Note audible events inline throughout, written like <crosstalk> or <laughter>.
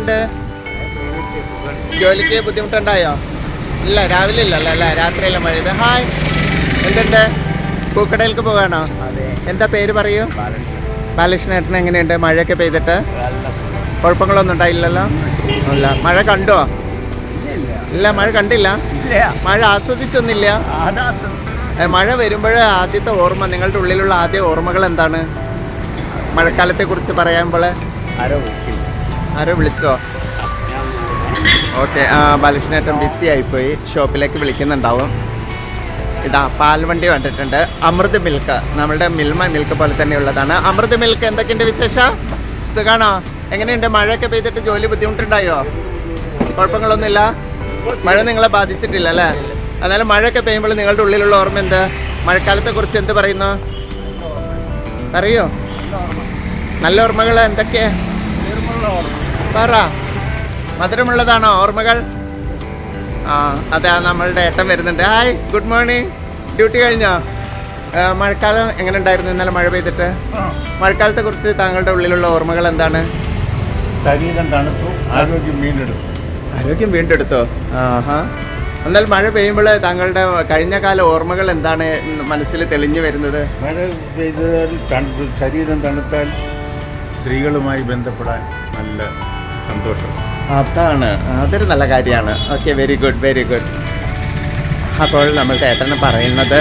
എങ്ങനെയുണ്ട്? ജോലിക്ക് ബുദ്ധിമുട്ടുണ്ടായോ? ഇല്ല രാവിലെ ഇല്ല അല്ല? രാത്രിയല്ല മഴ ഇത് ഹായ്. എന്തുണ്ട്? പൂക്കടയിലേക്ക് പോവാണോ? എന്താ പേര് പറയൂ? ബാലകൃഷ്ണേട്ടൻ എങ്ങനെയുണ്ട്? മഴയൊക്കെ പെയ്തിട്ട്? കുഴപ്പങ്ങളൊന്നും ഉണ്ടായില്ലല്ലോ? ഇല്ല. മഴ കണ്ടോ? ഇല്ല മഴ കണ്ടില്ല. മഴ ആസ്വദിച്ചൊന്നില്ല മഴ വരുമ്പോഴേ ആദ്യത്തെ ഓർമ്മ നിങ്ങളുടെ ഉള്ളിലുള്ള ആദ്യ ഓർമ്മകൾ എന്താണ്? മഴക്കാലത്തെ കുറിച്ച് പറയുമ്പോൾ ആരോ വിളിച്ചോ? ഓക്കെ ആ ബാലകൃഷ്ണേട്ടൻ ബിസി ആയിപ്പോയി. ഷോപ്പിലേക്ക് വിളിക്കുന്നുണ്ടാവും. ഇതാ പാൽവണ്ടി കണ്ടിട്ടുണ്ട്. അമൃത് മിൽക്ക് നമ്മുടെ മിൽമ മിൽക്ക് പോലെ തന്നെയുള്ളതാണ് അമൃത് മിൽക്ക് എന്തൊക്കെയുണ്ട് വിശേഷ? സുഖാണോ? എങ്ങനെയുണ്ട്? മഴയൊക്കെ പെയ്തിട്ട് ജോലി ബുദ്ധിമുട്ടുണ്ടായോ? കുഴപ്പങ്ങളൊന്നുമില്ല? മഴ നിങ്ങളെ ബാധിച്ചിട്ടില്ല അല്ലേ? എന്നാലും മഴയൊക്കെ പെയ്യുമ്പോൾ നിങ്ങളുടെ ഉള്ളിലുള്ള ഓർമ്മ എന്ത്? മഴക്കാലത്തെ കുറിച്ച് എന്ത് പറയുന്നു? പറയോ. നല്ല ഓർമ്മകൾ എന്തൊക്കെയാ? പറ. മധുരമുള്ളതാണോ ഓർമ്മകൾ? ആ അതാ നമ്മളുടെ ഏട്ടൻ വരുന്നുണ്ട്. Hi good morning. ഡ്യൂട്ടി കഴിഞ്ഞോ? മഴക്കാലം എങ്ങനെ ഉണ്ടായിരുന്നു? ഇന്നലെ മഴ പെയ്തിട്ട്? മഴക്കാലത്തെ കുറിച്ച് താങ്കളുടെ ഉള്ളിലുള്ള ഓർമ്മകൾ എന്താണ്? ശരീരം തണുത്തു ആരോഗ്യം വീണ്ടെടുത്തു. ആരോഗ്യം വീണ്ടെടുത്തോ? ആഹാ. എന്നാൽ മഴ പെയ്യുമ്പോൾ താങ്കളുടെ കഴിഞ്ഞ കാല ഓർമ്മകൾ എന്താണ് മനസ്സിൽ തെളിഞ്ഞു വരുന്നത്? മഴ പെയ്താൽ ശരീരം തണുത്താൽ സ്ത്രീകളുമായി ബന്ധപ്പെടാൻ നല്ല സന്തോഷം. അതാണ്. അതൊരു നല്ല കാര്യമാണ്. Okay very good very good അപ്പോൾ നമ്മൾ ഏട്ടന് പറയുന്നത്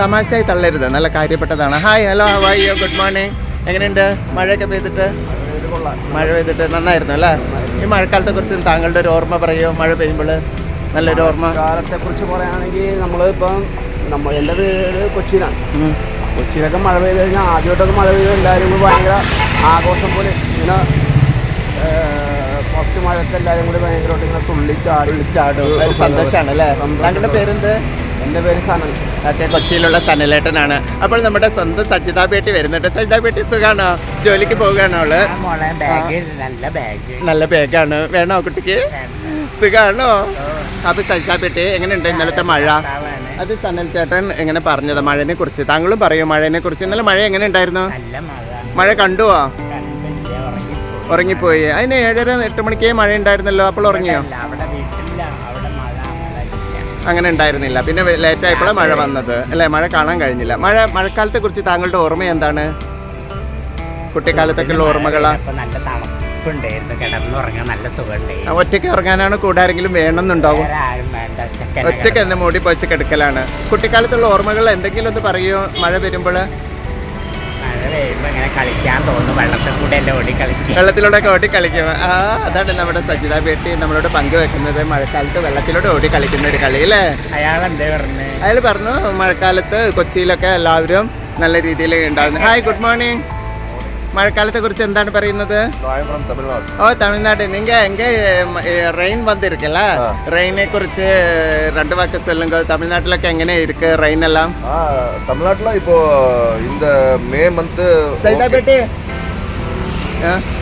തമാശയായി തള്ളരുത്. നല്ല കാര്യപ്പെട്ടതാണ്. ഹായ് ഹലോ വയ്യോ ഗുഡ് മോർണിംഗ് എങ്ങനെയുണ്ട്? മഴയൊക്കെ പെയ്തിട്ട്? മഴ പെയ്തിട്ട് നന്നായിരുന്നു അല്ലേ? ഈ മഴക്കാലത്തെ കുറിച്ച് താങ്കളുടെ ഒരു ഓർമ്മ പറയുമോ? മഴ പെയ്യുമ്പോൾ നല്ലൊരു ഓർമ്മ? കാലത്തെ കുറിച്ച് പറയുകയാണെങ്കിൽ നമ്മളിപ്പം നമ്മൾ എന്റെ വീട് കൊച്ചിയിലാണ്. കൊച്ചിയിലൊക്കെ മഴ പെയ്ത് കഴിഞ്ഞാൽ ആദ്യമായിട്ടൊക്കെ മഴ പെയ്ത് എല്ലാവരും ഭയങ്കര ആഘോഷം പോലെ ഇങ്ങനെ ഫസ്റ്റ് മഴയൊക്കെ എല്ലാവരും കൂടി ഭയങ്കരമായിട്ട് ഇങ്ങനെ തുള്ളി ചാടി. ചാടും ഒരു സന്തോഷമാണ് അല്ലേ താങ്കളുടെ പേരെന്ത്? എന്റെ പേര് സനൽ. ഓക്കെ കൊച്ചിയിലുള്ള സനലേട്ടനാണ്. അപ്പോൾ നമ്മുടെ സ്വന്തം സജിതാ ബേട്ടി വരുന്നുണ്ട്. സജിതാ ബേട്ടി സുഖാണോ? ജോലിക്ക് പോവുകയാണോ അവൾ? നല്ല ബാഗ് നല്ല ബാഗാണ് വേണോ കുട്ടിക്ക്? സുഖാണോ? അപ്പൊ സജിതാ ബേട്ടി എങ്ങനെയുണ്ട് ഇന്നലത്തെ മഴ? അത് സനൽ ചേട്ടൻ എങ്ങനെ പറഞ്ഞത് മഴനെ കുറിച്ച് താങ്കളും പറയൂ മഴനെ കുറിച്ച് ഇന്നലെ മഴ എങ്ങനെ ഉണ്ടായിരുന്നു? നല്ല മഴ. മഴ കണ്ടുവോ? ഉറങ്ങിപ്പോയി. അതിന് ഏഴര എട്ട് മണിക്കേ മഴ ഉണ്ടായിരുന്നല്ലോ അപ്പോൾ ഉറങ്ങിയോ? അങ്ങനെ ഉണ്ടായിരുന്നില്ല. പിന്നെ ലേറ്റ് ആയപ്പോഴാണ് മഴ വന്നത്. അല്ലേ മഴ കാണാൻ കഴിഞ്ഞില്ല. മഴ മഴക്കാലത്തെ കുറിച്ച് താങ്കളുടെ ഓർമ്മ എന്താണ്? കുട്ടിക്കാലത്തൊക്കെയുള്ള ഓർമ്മകളാ? ഒറ്റയ്ക്ക് ഇറങ്ങാനാണ് കൂടാരെങ്കിലും വേണമെന്നുണ്ടാവും. ഒറ്റയ്ക്ക് തന്നെ മൂടി പോയിച്ച് കിടക്കലാണ്. കുട്ടിക്കാലത്തുള്ള ഓർമ്മകൾ എന്തെങ്കിലും ഒന്ന് പറയുമോ? മഴ വരുമ്പോൾ? മഴ പെയ്യുമ്പോ ഇങ്ങനെ കളിക്കാൻ തോന്നും വെള്ളത്തിൽ കൂടെ എല്ലാം ഓടി കളിക്കും വെള്ളത്തിലൂടെ ഒക്കെ ഓടി കളിക്കും ആ അതാണ് നമ്മുടെ സജിത ബേട്ടി നമ്മളോട് പങ്കുവെക്കുന്നത്. മഴക്കാലത്ത് വെള്ളത്തിലൂടെ ഓടി കളിക്കുന്ന ഒരു കളി അല്ലേ? അയാൾ എന്തേ പറഞ്ഞു? അയാൾ പറഞ്ഞു മഴക്കാലത്ത് കൊച്ചിയിലൊക്കെ എല്ലാവരും നല്ല രീതിയിൽ ഉണ്ടാകുന്നു. ഹായ് ഗുഡ് മോർണിംഗ് മഴക്കാലത്തെ കുറിച്ച് എന്താണ് പറയുന്നത് ഓ തമിഴ്നാട് നിങ്ങൾ എങ്ക റെയിൻ വന്നിരിക്കല്ല റെയിനെ കുറിച്ച് രണ്ട് വാക്ക് ചൊല്ലുങ്ക തമിഴ്നാട്ടിലൊക്കെ എങ്ങനെ ഇരിക്ക് റെയിൻ എല്ലാം തമിഴ്നാട്ടില ഇപ്പോ இந்த May month Saidapet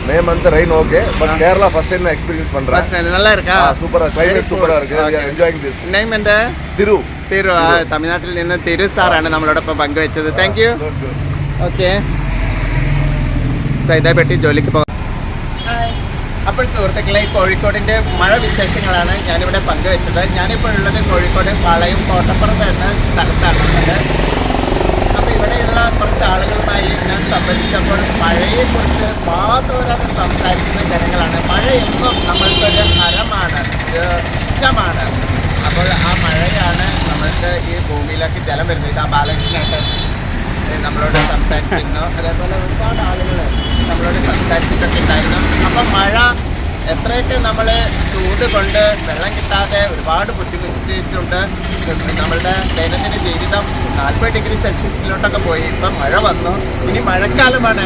May month rain okay but Kerala first time experience பண்றேன் நல்லா இருக்கா சூப்பரா கிளைமேட் சூப்பரா இருக்கு we are enjoying this name என்ன திரு திரு தமிழ்நாட்டில் നിന്ന് തിരു സാറാണ് നമ്മളോടൊപ്പം പങ്കുവെച്ചത് താങ്ക് യു ഓക്കെ സൈതാപേട്ടി ജോലിക്ക് പോകാം അപ്പോൾ സുഹൃത്തുക്കളെ കോഴിക്കോടിന്റെ മഴ വിശേഷങ്ങളാണ് ഞാനിവിടെ പങ്കുവെച്ചത്. ഞാനിപ്പോൾ ഉള്ളത് കോഴിക്കോട് പാളയം കോട്ടപ്പുറത്ത് എന്ന സ്ഥലത്താണ് ഉള്ളത്. അപ്പോൾ ഇവിടെയുള്ള കുറച്ച് ആളുകളുമായി ഞാൻ സംബന്ധിച്ചപ്പോൾ മഴയെക്കുറിച്ച് വാതോരാതെ സംസാരിക്കുന്ന ജനങ്ങളാണ്. മഴ എന്നും നമ്മൾക്കൊരു ഹരമാണ് ഇഷ്ടമാണ്. അപ്പോൾ ആ മഴയാണ് നമ്മൾക്ക് ഈ ഭൂമിയിലേക്ക് ജലം വരുന്നത്. ആ ബാലകൃഷ്ണനായിട്ട് നമ്മളോട് സംസാരിച്ചിരുന്നു. അതേപോലെ ഒരുപാട് ആളുകൾ നമ്മളോട് സംസാരിച്ചിട്ടൊക്കെ ഉണ്ടായിരുന്നു. അപ്പം മഴ എത്രയൊക്കെ നമ്മൾ ചൂട് കൊണ്ട് വെള്ളം കിട്ടാതെ ഒരുപാട് ബുദ്ധിമുട്ടിച്ചിട്ടുണ്ട്. നമ്മളുടെ ദൈനംദിന ജീവിതം നാൽപ്പത് ഡിഗ്രി സെൽഷ്യസിലോട്ടൊക്കെ പോയി. ഇപ്പം മഴ വന്നു. ഇനി മഴക്കാലമാണ്.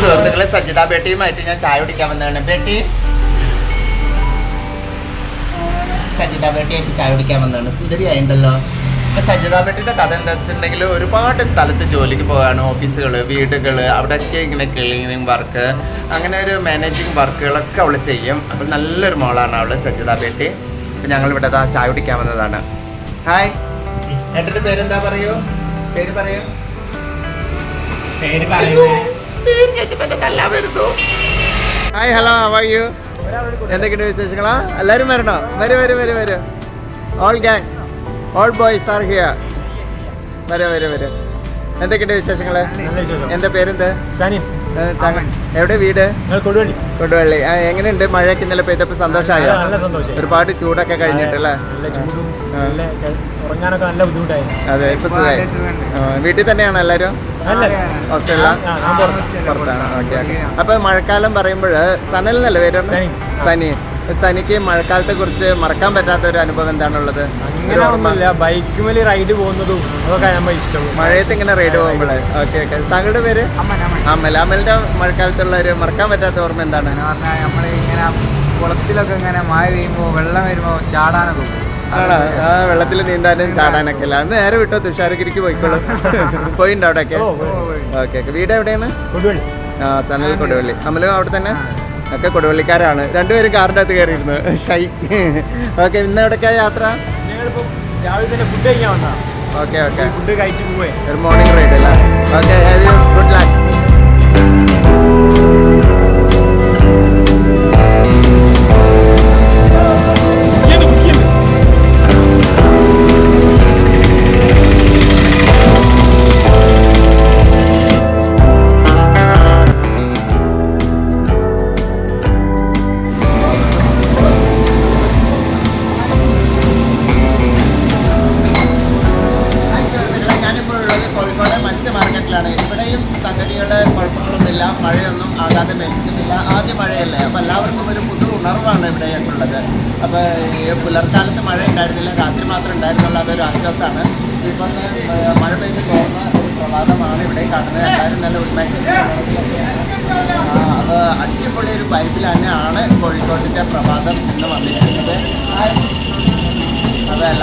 സുഹൃത്തുക്കളെ സജിത ബേട്ടിയുമായിട്ട് ഞാൻ ചായ കുടിക്കാൻ വന്നതാണ്. ബേട്ടി സജിത ബേട്ടിയായിട്ട് ചായ കുടിക്കാൻ വന്നതാണ്. സുന്ദരി ആയിണ്ടല്ലോ ഇപ്പൊ സജിത ബേട്ടിയുടെ കഥ എന്താ വെച്ചിട്ടുണ്ടെങ്കിൽ ഒരുപാട് സ്ഥലത്ത് ജോലിക്ക് പോകാണ് ഓഫീസുകൾ വീടുകൾ അവിടെയൊക്കെ ഇങ്ങനെ ക്ലീനിങ് വർക്ക് അങ്ങനെ ഒരു മാനേജിങ് വർക്കുകളൊക്കെ അവൾ ചെയ്യും. അപ്പോൾ നല്ലൊരു മോളാണ് അവൾ സജിത ബേട്ടി. അപ്പം ഞങ്ങൾ ഇവിടെ ദാ ചായ കുടിക്കാൻ വന്നതാണ്. ഹായ് ഏട്ടന്റെ പേരെന്താ പറയൂ? പേര് പറയൂ. പേര് വരുന്നു ഹായ് ഹലോ വയ്യു എന്തൊക്കെയുണ്ട് വിശേഷങ്ങളാ? എല്ലാവരും വരണോ? വരും വരും വരും വരും. All gang all boys are here വരും വരും വരും. എന്തൊക്കെയുണ്ട് വിശേഷങ്ങൾ? എന്താ പേരെന്ത്? സനിം. എവിടെ വീട്? കൊടുവള്ളി. എങ്ങനെയുണ്ട് മഴയൊക്കെ ഇന്നലെ പെയ്തപ്പോ സന്തോഷമായോ? നല്ല സന്തോഷം ഒരുപാട് ചൂടൊക്കെ കഴിഞ്ഞിട്ടല്ലേ? നല്ല നല്ല ഉറങ്ങാനൊക്കെ നല്ല ബുദ്ധിമുട്ടായി. അതെ ഇപ്പൊ സുഖമായി. വീട്ടിൽ തന്നെയാണ് എല്ലാരും ഹോസ്റ്റലിലാണ്. പുറത്താണ് ഓക്കെ ഓക്കെ. അപ്പൊ മഴക്കാലം പറയുമ്പോൾ സനൽ എന്നല്ലേ പേര് സനി. സനി സനിക്ക് മഴക്കാലത്തെ കുറിച്ച് മറക്കാൻ പറ്റാത്ത ഒരു അനുഭവം എന്താണുള്ളത് റൈഡ് പോകുന്നതും അതൊക്കെ നമ്മൾ ഇഷ്ടം മഴയത്ത് ഇങ്ങനെ റൈഡ് പോകുമ്പോളെ ഓക്കെ ഓക്കെ. താങ്കളുടെ പേര്? അമൽ അമലിന്റെ മഴക്കാലത്തുള്ള ഒരു മറക്കാൻ പറ്റാത്ത ഓർമ്മ എന്താണ്? പറഞ്ഞാൽ നമ്മൾ ഇങ്ങനെ കുളത്തിലൊക്കെ ഇങ്ങനെ മഴ പെയ്യുമ്പോൾ വെള്ളം വരുമ്പോൾ ചാടാനൊക്കെ ആണോ? ആ വെള്ളത്തിൽ നീന്താനും ചാടാനൊക്കെ അല്ല? അന്ന് നേരെ വിട്ടോ? തുഷാരഗിരിക്ക് പോയിക്കോളൂ. പോയിണ്ടോ അവിടെയൊക്കെ? Okay okay. വീട് എവിടെയാണ് കൊടുവള്ളി. ആ ചന്നൽ കൊടുവള്ളി. അമലും അവിടെ തന്നെ? ഒക്കെ കൊടുവള്ളിക്കാരാണ്. രണ്ടുപേരും കാറിന്റെ അകത്ത് കയറിയിരുന്നു. ഷൈ. ഓക്കെ ഇന്ന് എവിടേക്കാ യാത്ര? ഞങ്ങളിപ്പോൾ രാവിലെ തന്നെ ഫുഡ് കഴിക്കാൻ വന്നാ ഓക്കെ ഓക്കെ. ഫുഡ് കഴിച്ച് പോവേ. ഒരു മോർണിംഗ് റൈഡ് അല്ലേ? ഓക്കെ ഗുഡ് ലക്ക്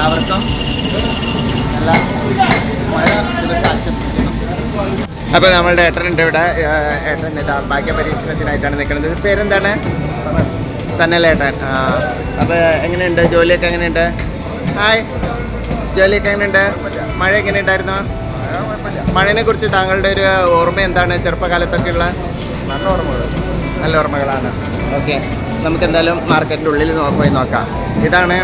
എല്ലാവർക്കും നല്ല മഴ ദിവസം ആശംസിക്കുന്നു അപ്പോൾ നമ്മളുടെ ഏട്ടനുണ്ട് ഇവിടെ ഏട്ടൻ ഇതാ ഭാഗ്യ പരീക്ഷണത്തിനായിട്ടാണ് നിൽക്കുന്നത്. പേരെന്താണ്? സന്നലേട്ടൻ ആ അപ്പോൾ എങ്ങനെയുണ്ട്? ജോലിയൊക്കെ എങ്ങനെയുണ്ട്? ഹായ്. ജോലിയൊക്കെ എങ്ങനെയുണ്ട്? മഴ എങ്ങനെയുണ്ടായിരുന്നു മഴയെ കുറിച്ച് താങ്കളുടെ ഒരു ഓർമ്മ എന്താണ്? ചെറുപ്പകാലത്തൊക്കെയുള്ള നല്ല ഓർമ്മകൾ. നല്ല ഓർമ്മകളാണ്. ഓക്കെ. നമുക്ക് എന്തായാലും മാർക്കറ്റിന്റെ ഉള്ളിൽ പോയി നോക്കാം. ഇതാണ്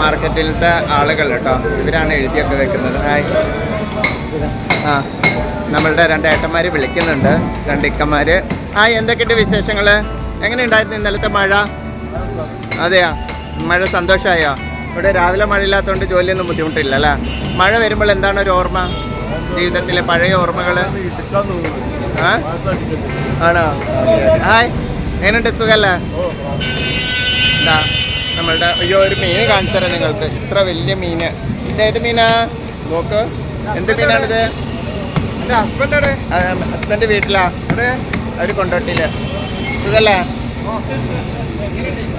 മാർക്കറ്റിലത്തെ ആളുകൾ കേട്ടോ. ഇവരാണ് എഴുതിയൊക്കെ വെക്കുന്നത്. ഹായ്. ആ നമ്മളുടെ രണ്ട് ഏട്ടന്മാർ വിളിക്കുന്നുണ്ട്. രണ്ട് ഇക്കന്മാർ ആ എന്തൊക്കെയുണ്ട് വിശേഷങ്ങൾ എങ്ങനെ ഉണ്ടായിരുന്നു ഇന്നലത്തെ മഴ? അതെയാ മഴ സന്തോഷമായോ ഇവിടെ രാവിലെ മഴ ഇല്ലാത്തതുകൊണ്ട് ജോലിയൊന്നും ബുദ്ധിമുട്ടില്ല അല്ലേ? മഴ വരുമ്പോൾ എന്താണ് ഒരു ഓർമ്മ? ജീവിതത്തിലെ പഴയ ഓർമ്മകൾ ആണോ? ഹായ്. എങ്ങനെയുണ്ട്? സുഖല്ലേ? എന്താ നമ്മളുടെ അയ്യോ ഒരു മീൻ കാണിച്ചു തരാം നിങ്ങൾക്ക്. ഇത്ര വലിയ മീൻ. ഇത് ഏത് മീനാ? നോക്ക്. എന്ത് മീനാണിത്? എന്റെ ഹസ്ബൻഡ് ഹസ്ബൻഡ് വീട്ടിലാ. അവർ കൊണ്ടോട്ടില്ല. സുഖല്ലേ?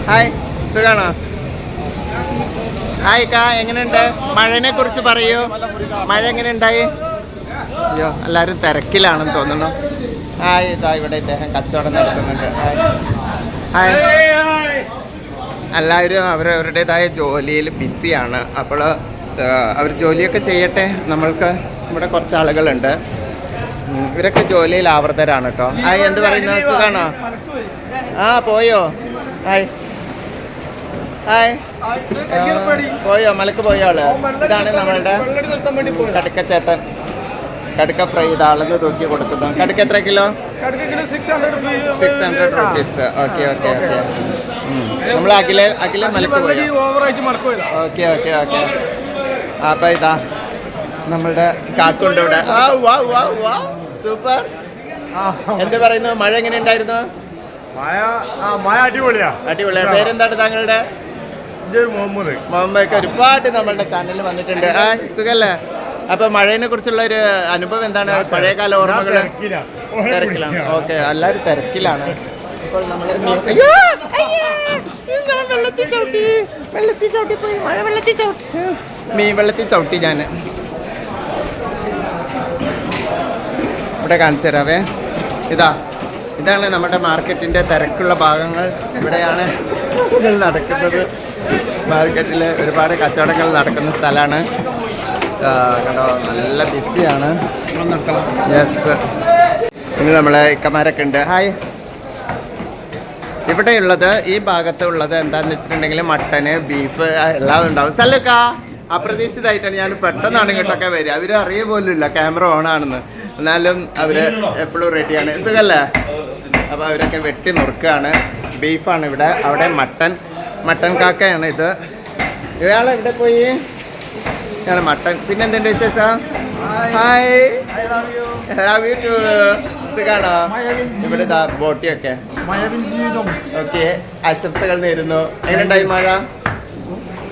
ഹായ് സുഖാണോ? ഹായ് കാ. എങ്ങനെയുണ്ട്? മഴനെ കുറിച്ച് പറയൂ. മഴ എങ്ങനെ ഉണ്ടായി അയ്യോ എല്ലാവരും തിരക്കിലാണെന്ന് തോന്നുന്നു. ഹായ് ഇതാ ഇവിടെ ഇദ്ദേഹം കച്ചവടം നടത്തുന്നുണ്ട്. ഹായ് ഹായ് എല്ലാവരും അവരവരുടേതായ ജോലിയിൽ ബിസിയാണ്. അപ്പോൾ അവർ ജോലിയൊക്കെ ചെയ്യട്ടെ. നമ്മൾക്ക് ഇവിടെ കുറച്ച് ആളുകളുണ്ട്. ഇവരൊക്കെ ജോലിയിൽ ആവർത്തരാണ് കേട്ടോ. ഹായ് എന്ത് പറയുന്ന? സുഖാണോ? ആ പോയോ? ഹായ്. ഹായ്. ആ, പോയോ? മലക്ക് പോയോ ആൾ? ഇതാണ് നമ്മളുടെ കടക്കച്ചേട്ടൻ. ചേട്ടൻ കടുക്ക ഫ്രൈ ഇത് അളന്ന് തൂക്കി കൊടുക്കുന്നു. കടുക്ക എത്ര kilo? Six hundred rupees okay okay okay നമ്മൾ അഖില അഖില മലക്ക് പോയോ? ഓക്കെ ഓക്കെ ഓക്കെ അപ്പം ഇതാ നമ്മളുടെ കാക്കുണ്ട് ഇവിടെ. ആ വാ വാ വാ. സൂപ്പർ. എന്ത് പറയുന്നു? മഴ എങ്ങനെ ഉണ്ടായിരുന്നു? മഴ അടിപൊളിയാ. അടിപൊളി പേരെന്താണ് താങ്കളുടെ? മുഹമ്മദ്. മുഹമ്മദ് ഒരുപാട് നമ്മളുടെ ചാനലിൽ വന്നിട്ടുണ്ട്. ആ സുഖല്ലേ? അപ്പൊ മഴയെ കുറിച്ചുള്ള ഒരു അനുഭവം എന്താണ്? പഴയകാല കാല ഓർമ്മകൾ? തിരക്കിലാണ്. ഓക്കെ എല്ലാവരും തിരക്കിലാണ്. ഇപ്പോൾ നമ്മൾ അയ്യോ അയ്യോ, ഞാൻ വെള്ളത്തിൽ ചവിട്ടി. വെള്ളത്തിൽ ചവിട്ടി പോയി. മഴ വെള്ളത്തിൽ ചവിട്ടി. മീൻ വെള്ളത്തിൽ ചവിട്ടി ഞാൻ ഇവിടെ കാണിച്ചു തരാവേ. ഇതാ ഇതാണ് നമ്മുടെ മാർക്കറ്റിന്റെ തിരക്കുള്ള ഭാഗങ്ങൾ. ഇവിടെയാണ് നടക്കുന്നത്. മാർക്കറ്റിൽ ഒരുപാട് കച്ചവടങ്ങൾ നടക്കുന്ന സ്ഥലമാണ്. കണ്ടോ നല്ല ബിസിയാണ് യെസ് ഇനി നമ്മളെ ഇക്കമാരൊക്കെ ഉണ്ട്. ഹായ് ഇവിടെയുള്ളത് ഈ ഭാഗത്ത് ഉള്ളത് എന്താന്ന് വെച്ചിട്ടുണ്ടെങ്കിൽ മട്ടന് ബീഫ് എല്ലാം ഉണ്ടാവും. സല്ലക്ക അപ്രതീക്ഷിതമായിട്ടാണ് ഞാൻ പെട്ടെന്നാണ് ഇങ്ങോട്ടൊക്കെ വരിക. അവർ അറിയ പോലും ഇല്ല ക്യാമറ ഓൺ ആണെന്ന്. എന്നാലും അവർ എപ്പോഴും റെഡിയാണ് സുഖല്ലേ? അപ്പോൾ അവരൊക്കെ വെട്ടി നുറുക്കുകയാണ്. ബീഫാണ് ഇവിടെ. അവിടെ മട്ടൻ മട്ടൻ കാക്കയാണ് ഇത്. ഇയാളെവിടെ പോയി? ഇയാൾ മട്ടൻ. പിന്നെ എന്തുണ്ട് വിശേഷം ഹായ് ലവ് യു ടു സുഖാണോ? ഇവിടെ ബോട്ടി ബോട്ടിയൊക്കെ. ജീവിതം. ഓക്കെ. ആശംസകൾ നേരുന്നു. എങ്ങനെയുണ്ടായി മഴ?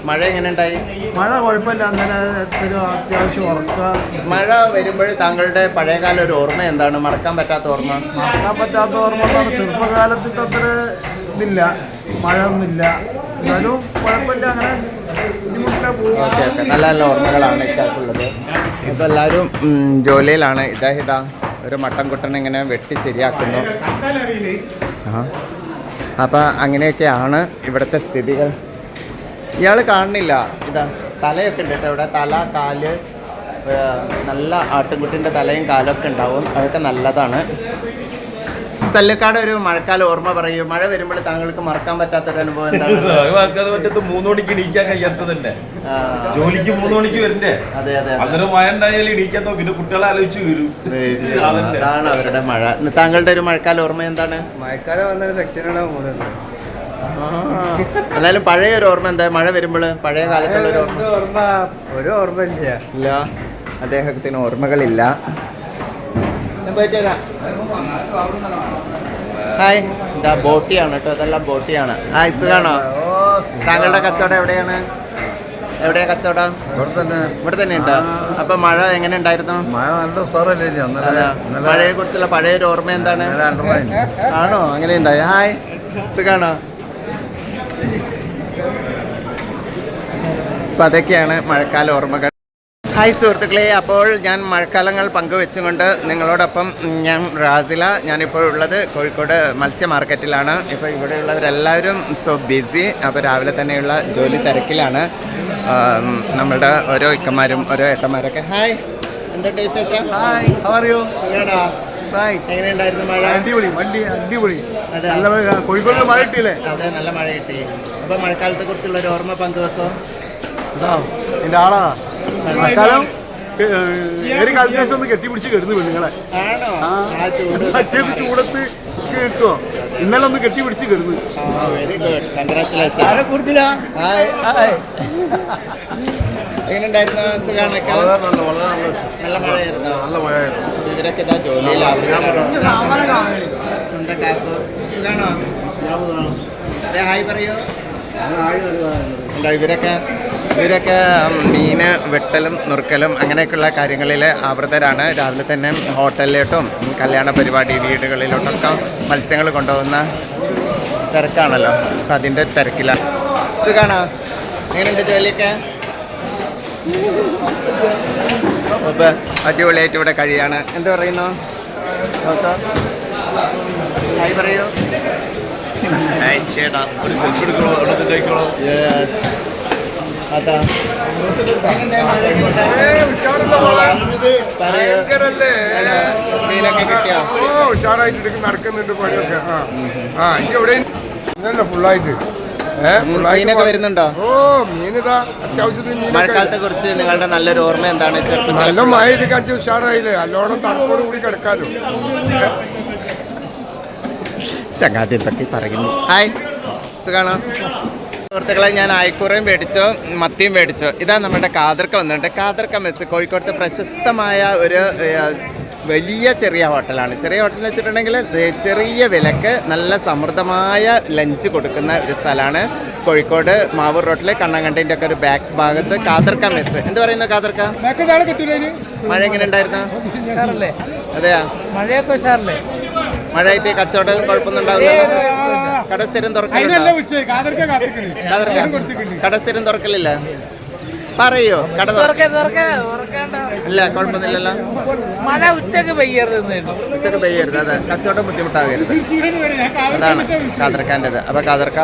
മഴ എങ്ങനെയുണ്ടായി? മഴ കുഴപ്പമില്ല. അങ്ങനെ അത്യാവശ്യം ഉറക്കുക മഴ വരുമ്പോൾ താങ്കളുടെ പഴയകാല ഒരു ഓർമ്മ എന്താണ്? മറക്കാൻ പറ്റാത്ത ഓർമ്മ? മറക്കാൻ പറ്റാത്ത ഓർമ്മ ചെറുപ്പകാലത്തിൽ അത്ര ഇതില്ല. മഴ ഒന്നുമില്ല എന്നാലും കുഴപ്പമില്ല അങ്ങനെ പോകും നല്ല നല്ല ഓർമ്മകളാണ് ഇതാക്കുള്ളത് ഇപ്പോൾ എല്ലാവരും ജോലിയിലാണ്. ഇതാ ഇതാ ഒരു മട്ടൻ കുട്ടൻ ഇങ്ങനെ വെട്ടി ശരിയാക്കുന്നു. അപ്പം അങ്ങനെയൊക്കെയാണ് ഇവിടുത്തെ സ്ഥിതികൾ. ഇയാൾ കാണുന്നില്ല. ഇതാ തലയൊക്കെ ഉണ്ട് കേട്ടോ ഇവിടെ. തല കാൽ നല്ല ആട്ടുംകുട്ടിന്റെ തലയും കാലൊക്കെ ഉണ്ടാവും. അതൊക്കെ നല്ലതാണ്. സല്ലുക്കാട് ഒരു മഴക്കാല ഓർമ്മ പറയൂ. മഴ വരുമ്പോൾ താങ്കൾക്ക് മറക്കാൻ പറ്റാത്തൊരു അനുഭവം എന്താണ്? <laughs> ആൾക്കാർ മറ്റത്ത് മൂന്ന് മണിക്ക് ഇടിക്കാൻ കഴിയാത്തതല്ലേ? ജോലിക്ക് മൂന്ന് മണിക്ക് വരണ്ടേ? അതെ അതെ അന്നേരം മഴ ഉണ്ടായാലും ഇടിക്കാൻ പിന്നെ കുട്ടികളെ ആലോചിച്ച് വരും. അതാണ് അവരുടെ മഴ. താങ്കളുടെ ഒരു മഴക്കാല ഓർമ്മ എന്താണ്? മഴക്കാലം വന്ന സെക്ഷനാണ് എന്നാലും പഴയ ഒരു ഓർമ്മ എന്താ? മഴ വരുമ്പോൾ പഴയ കാലത്തുള്ള ഒരു ഓർമ്മ? ഓർമ്മ ഒരു ഓർമ്മ ഇല്ല. അദ്ദേഹത്തിന് ഓർമ്മകളില്ല. ഞാൻ പോയിട്ട് വരാം ഹായ്. ഇതാ ബോട്ടിയാണ് കേട്ടോ. ഇതെല്ലാം ബോട്ടിയാണ്. ആ ഇസുഖാണോ താങ്കളുടെ കച്ചവടം എവിടെയാണ്? എവിടെയാ കച്ചവടം? ഇവിടെ തന്നെ ഇവിടെ തന്നെ ഉണ്ടോ? അപ്പൊ മഴ എങ്ങനെ ഉണ്ടായിരുന്നു? മഴയെ കുറിച്ചുള്ള പഴയ ഒരു ഓർമ്മ എന്താണ്? ആണോ? അങ്ങനെ ഉണ്ടായി. ഹായ്. സുഖാണോ? അപ്പൊ അതൊക്കെയാണ് മഴക്കാല ഓർമ്മകൾ. ഹായ് സുഹൃത്തുക്കളെ അപ്പോൾ ഞാൻ മഴക്കാലങ്ങൾ പങ്കുവെച്ചുകൊണ്ട് നിങ്ങളോടൊപ്പം ഞാൻ റാസില ഞാനിപ്പോൾ ഉള്ളത് കോഴിക്കോട് മത്സ്യ മാർക്കറ്റിലാണ് ഇപ്പോൾ ഇവിടെയുള്ളവരെല്ലാവരും സോ ബിസി അപ്പോൾ രാവിലെ തന്നെയുള്ള ജോലി തിരക്കിലാണ്. നമ്മളുടെ ഓരോ ഇക്കന്മാരും ഓരോ ഏട്ടന്മാരൊക്കെ. ഹായ് എന്തുണ്ട് വിശേഷം? ഹായ് അറിയോ എങ്ങനെയുണ്ടായിരുന്നു മഴ? അടിപൊളി വണ്ടി അടിപൊളി. നല്ല മഴ കോഴിക്കോട് മഴ കിട്ടിയില്ലേ? അതെ നല്ല മഴ കിട്ടി. അപ്പോൾ മഴക്കാലത്തെ കുറിച്ചുള്ള ഒരു ഓർമ്മ പങ്കുവെക്കോ? എന്റെ ആളാ. മഴക്കാലം ഒരു കാലത്തേശം ഒന്ന് കെട്ടിപ്പിടിച്ച് കിടന്നു പെണ്ണുങ്ങളെ ചൂടത്ത് കിട്ടുമോ ഇന്നലെ ഒന്ന് കെട്ടിപ്പിടിച്ച് കിടന്നു. വെരി ഗുഡ് കൺഗ്രാറ്റുലേഷൻ എങ്ങനെയുണ്ടായിരുന്നു സുഖാണൊക്കെ? നല്ല മഴയായിരുന്നു? നല്ല മഴയായിരുന്നു. ഇവരൊക്കെ ഇതാ ജോലിയിലാണ് സ്വന്തം കാക്കു. സുഖാണോ? ഒരു ഹായ് പറയൂ. ഉണ്ടോ ഇവരൊക്കെ ഇവരൊക്കെ മീൻ വെട്ടലും നുറുക്കലും അങ്ങനെയൊക്കെയുള്ള കാര്യങ്ങളിൽ ആവൃതരാണ്. രാവിലെ തന്നെ ഹോട്ടലിലോട്ടും കല്യാണ പരിപാടി വീടുകളിലോട്ടൊക്കെ മത്സ്യങ്ങൾ കൊണ്ടുപോകുന്ന തിരക്കാണല്ലോ. അപ്പം അതിന്റെ തിരക്കിലാണ് സുഖാണോ? എങ്ങനെയുണ്ട് ജോലിയൊക്കെ? അപ്പോൾ അടിപൊളിയായിട്ട് ഇവിടെ കഴിയാണ്. എന്ത് പറയുന്നു? ഡോക്ടർ? ഹായ് പറയൂ? ചേട്ടാ ഒരു സെൽഫി എടുക്കണോ കഴിക്കണോ അതാ നടക്കുന്നുണ്ട് പണിയൊക്കെ. ആ. ആ എനിക്ക് എവിടെ ഇന്നല്ല ഫുള്ളായിട്ട്. ഏ മീനൊക്കെ വരുന്നുണ്ടോ? ഓ മീനിതാ അത്യാവശ്യത്തിന് മീനൊക്കെ മഴക്കാലത്തെ കുറിച്ച് നിങ്ങളുടെ നല്ലൊരു ഓർമ്മ എന്താണ് നല്ല മഴ ഇത് കാറ്റ് ഉഷാറായില്ലേ? നല്ലോണം തണുപ്പോട് കൂടി കിടക്കാലോ. ചങ്ങാതി എന്തൊക്കെ പറയുന്നു. ഹായ്. സുഖാണോ? സുഹൃത്തുക്കളെ ഞാൻ ആയിക്കൂറയും മേടിച്ചു മത്തിയും മേടിച്ചു. ഇതാ നമ്മുടെ കാതർക്ക വന്നിട്ടുണ്ട്. കാതർക്ക മെസ് കോഴിക്കോടത്തെ പ്രശസ്തമായ ഒരു വലിയ ചെറിയ ഹോട്ടലാണ്. ചെറിയ ഹോട്ടൽ എന്ന് വെച്ചിട്ടുണ്ടെങ്കിൽ ചെറിയ വിലക്ക് നല്ല സമൃദ്ധമായ ലഞ്ച് കൊടുക്കുന്ന ഒരു സ്ഥലമാണ് കോഴിക്കോട് മാവൂർ റോട്ടിലെ കണ്ണങ്കണ്ടിന്റെ ഒക്കെ ഒരു ബാക്ക് ഭാഗത്ത് കാതർക്ക മെസ് എന്ത് പറയുന്നു കാതർക്ക? മഴ എങ്ങനെ ഉണ്ടായിരുന്നു? അതെയാ? മഴയൊക്കെ മഴയായിട്ട് കച്ചവടം കുഴപ്പമൊന്നും ഉണ്ടാവില്ല കടസ്ഥിരം സ്ഥിരം കടസ്ഥിരം തുറക്കലില്ല. പറയോ കട അല്ല ഇല്ല കുഴപ്പമൊന്നുമില്ലല്ലോ. മഴ ഉച്ചയ്ക്ക് പെയ്യരുത് ഉച്ചയ്ക്ക് പെയ്യരുത് അതെ. കച്ചവടം ബുദ്ധിമുട്ടാകരുത്. അതാണ് കാതർക്കാന്റെത് അപ്പൊ കാതർക്ക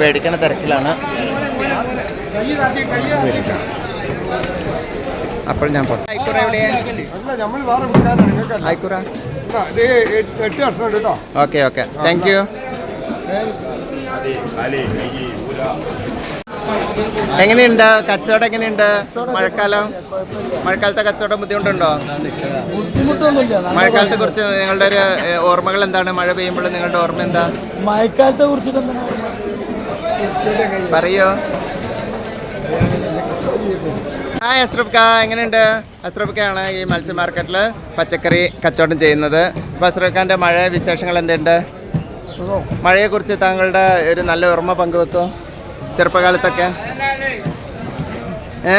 മേടിക്കണ തിരക്കിലാണ്. അപ്പോൾ ഞാൻ പോട്ടെ. ആയിക്കൂറ എവിടെയാ അല്ല നമ്മൾ വേറെ വിളിക്കാനാണ് നിങ്ങൾക്കല്ല. ആയിക്കൂറ ഓക്കെ ഓക്കെ. താങ്ക് യു എങ്ങനെയുണ്ട്? കച്ചവടം എങ്ങനെയുണ്ട്? മഴക്കാലം? മഴക്കാലത്തെ കച്ചവടം ബുദ്ധിമുട്ടുണ്ടോ? മഴക്കാലത്തെ കുറിച്ച് നിങ്ങളുടെ ഒരു ഓർമ്മകൾ എന്താണ്? മഴ പെയ്യുമ്പോൾ നിങ്ങളുടെ ഓർമ്മ എന്താ? മഴക്കാലത്തെ കുറിച്ചിട്ട് പറയോ? ഹായ് അസ്രഫ് ഖാ എങ്ങനെയുണ്ട്? അസ്രഫ് ഖാണ് ഈ മത്സ്യ മാർക്കറ്റിൽ പച്ചക്കറി കച്ചവടം ചെയ്യുന്നത്. അപ്പോൾ അസ്രഫ് ഖാന്റെ മഴ വിശേഷങ്ങൾ എന്തുണ്ട്? മഴയെക്കുറിച്ച് താങ്കളുടെ ഒരു നല്ല ഓർമ്മ പങ്കുവെക്കോ? ചെറുപ്പകാലത്തൊക്കെ? ഏ?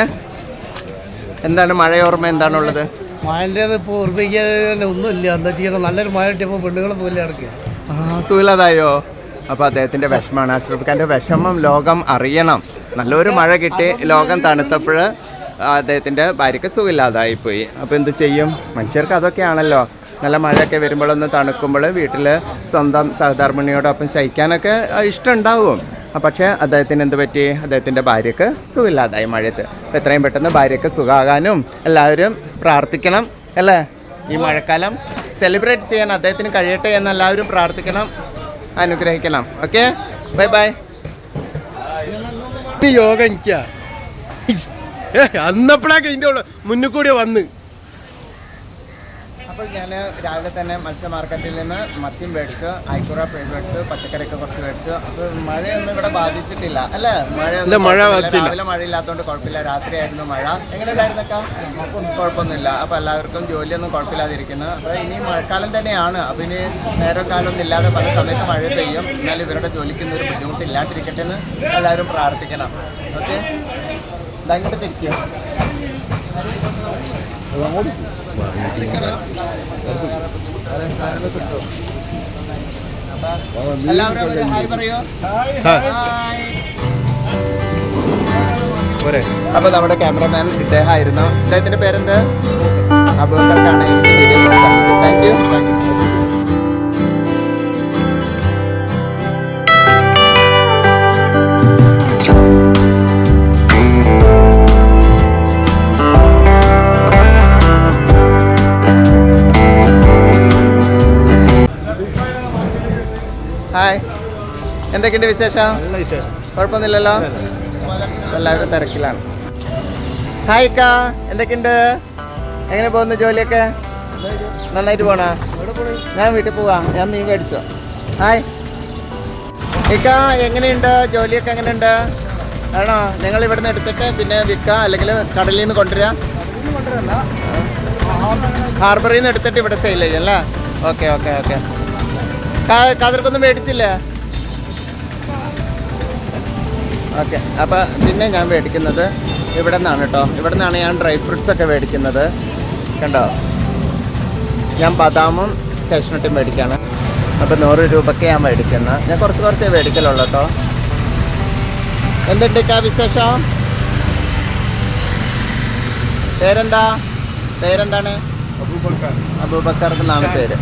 എന്താണ് മഴ ഓർമ്മ? എന്താണുള്ളത്? മഴന്റേത് ഇപ്പോൾ ഓർമ്മിക്കാൻ ഒന്നുമില്ല. എന്താ ചെയ്യണം നല്ലൊരു മഴ കിട്ടിയപ്പോൾ നടക്കുക ആ സുഖമില്ലാതായോ? അപ്പോൾ അദ്ദേഹത്തിന്റെ വിഷമമാണ്. അഷ്റഫ് ഖാന്റെ വിഷമം ലോകം അറിയണം. നല്ലൊരു മഴ കിട്ടി. ലോകം തണുത്തപ്പോൾ അദ്ദേഹത്തിന്റെ ഭാര്യയ്ക്ക് സുഖമില്ലാതായിപ്പോയി. അപ്പോൾ എന്ത് ചെയ്യും? മനുഷ്യർക്ക് അതൊക്കെയാണല്ലോ. നല്ല മഴയൊക്കെ വരുമ്പോഴൊന്ന് തണുക്കുമ്പോൾ വീട്ടിൽ സ്വന്തം സഹധർമ്മിണിയോടൊപ്പം ശയിക്കാനൊക്കെ ഇഷ്ടമുണ്ടാവും. പക്ഷേ അദ്ദേഹത്തിന് എന്ത് പറ്റി? അദ്ദേഹത്തിന്റെ ഭാര്യയ്ക്ക് സുഖമില്ലാതായി മഴയത്ത്. അപ്പോൾ എത്രയും പെട്ടെന്ന് ഭാര്യയ്ക്ക് സുഖമാകാനും എല്ലാവരും പ്രാർത്ഥിക്കണം അല്ലേ? ഈ മഴക്കാലം സെലിബ്രേറ്റ് ചെയ്യാൻ അദ്ദേഹത്തിന് കഴിയട്ടെ എന്ന് എല്ലാവരും പ്രാർത്ഥിക്കണം അനുഗ്രഹിക്കണം. ഓക്കെ? Bye bye. യോഗ എനിക്കാ. അന്നപ്പോഴൊക്കെ ഇതിന്റെ മുന്നിൽ കൂടി വന്ന്. അപ്പോൾ ഞാൻ രാവിലെ തന്നെ മത്സ്യ മാർക്കറ്റിൽ നിന്ന് മത്യം മേടിച്ച് ഐക്കുറ മേടിച്ച് പച്ചക്കറിയൊക്കെ കുറച്ച് മേടിച്ചു. അപ്പോൾ മഴയൊന്നും ഇവിടെ ബാധിച്ചിട്ടില്ല അല്ലേ? മഴ മഴ രാവിലെ മഴയില്ലാത്തതുകൊണ്ട് കുഴപ്പമില്ല രാത്രിയായിരുന്നു മഴ. എങ്ങനെ ഉണ്ടായിരുന്നൊക്കെ കുഴപ്പമൊന്നുമില്ല. അപ്പോൾ എല്ലാവർക്കും ജോലിയൊന്നും കുഴപ്പമില്ലാതിരിക്കുന്നു. അപ്പോൾ ഇനി മഴക്കാലം തന്നെയാണ്. അപ്പോൾ ഇനി നേരം കാലമൊന്നും ഇല്ലാതെ പല സമയത്ത് മഴ പെയ്യും. എന്നാലും ഇവരുടെ ജോലിക്കൊന്നും ഒരു ബുദ്ധിമുട്ടില്ലാണ്ടിരിക്കട്ടെ എന്ന് എല്ലാവരും പ്രാർത്ഥിക്കണം. ഓക്കെ? ഇതങ്ങോട്ട് തിരിക്കുക. എല്ലാവരും ഒരു ഹായ് പറയൂ? ഹായ്. അപ്പൊ നമ്മുടെ ക്യാമറമാൻ ഇദ്ദേഹമായിരുന്നു. ഇദ്ദേഹത്തിന്റെ പേരെന്ത്? യു താങ്ക് യു എന്തൊക്കെയുണ്ട് വിശേഷം? കുഴപ്പമൊന്നുമില്ലല്ലോ? എല്ലാവരും തിരക്കിലാണ്. ഹായ് കാ എന്തൊക്കെയുണ്ട്? എങ്ങനെ പോകുന്നു ജോലിയൊക്കെ? നന്നായിട്ട് പോണോ? ഞാൻ വീട്ടിൽ പോവാ ഞാൻ മീൻ മേടിച്ചോ. ഹായ്. ഇക്ക എങ്ങനെയുണ്ട്? ജോലിയൊക്കെ എങ്ങനെയുണ്ട്? ആണോ? നിങ്ങൾ ഇവിടുന്ന് എടുത്തിട്ട് പിന്നെ വിൽക്കുക അല്ലെങ്കിൽ കടലിൽ നിന്ന് കൊണ്ടുവരാം? ഹാർബറിൽ നിന്ന് എടുത്തിട്ട് ഇവിടെ സെയിൽ ചെയ്യും അല്ലേ? Okay okay okay. കതിർക്കൊന്നും മേടിച്ചില്ലേ? ഓക്കെ. അപ്പോൾ പിന്നെ ഞാൻ മേടിക്കുന്നത് ഇവിടെ നിന്നാണ് കേട്ടോ ഇവിടെ നിന്നാണ് ഞാൻ ഡ്രൈ ഫ്രൂട്ട്സ് ഒക്കെ മേടിക്കുന്നത്. കണ്ടോ? ഞാൻ ബദാമും കാഷ്നട്ടും മേടിക്കാണ്. അപ്പോൾ നൂറ് രൂപയ്ക്ക് ഞാൻ മേടിക്കുന്നത് ഞാൻ കുറച്ച് കുറച്ചേ മേടിക്കലുള്ളൂ കേട്ടോ എന്തുണ്ട് വിശേഷം? പേരെന്താ? പേരെന്താണ്? അബൂബക്കർ. എന്നാണ് പേര്.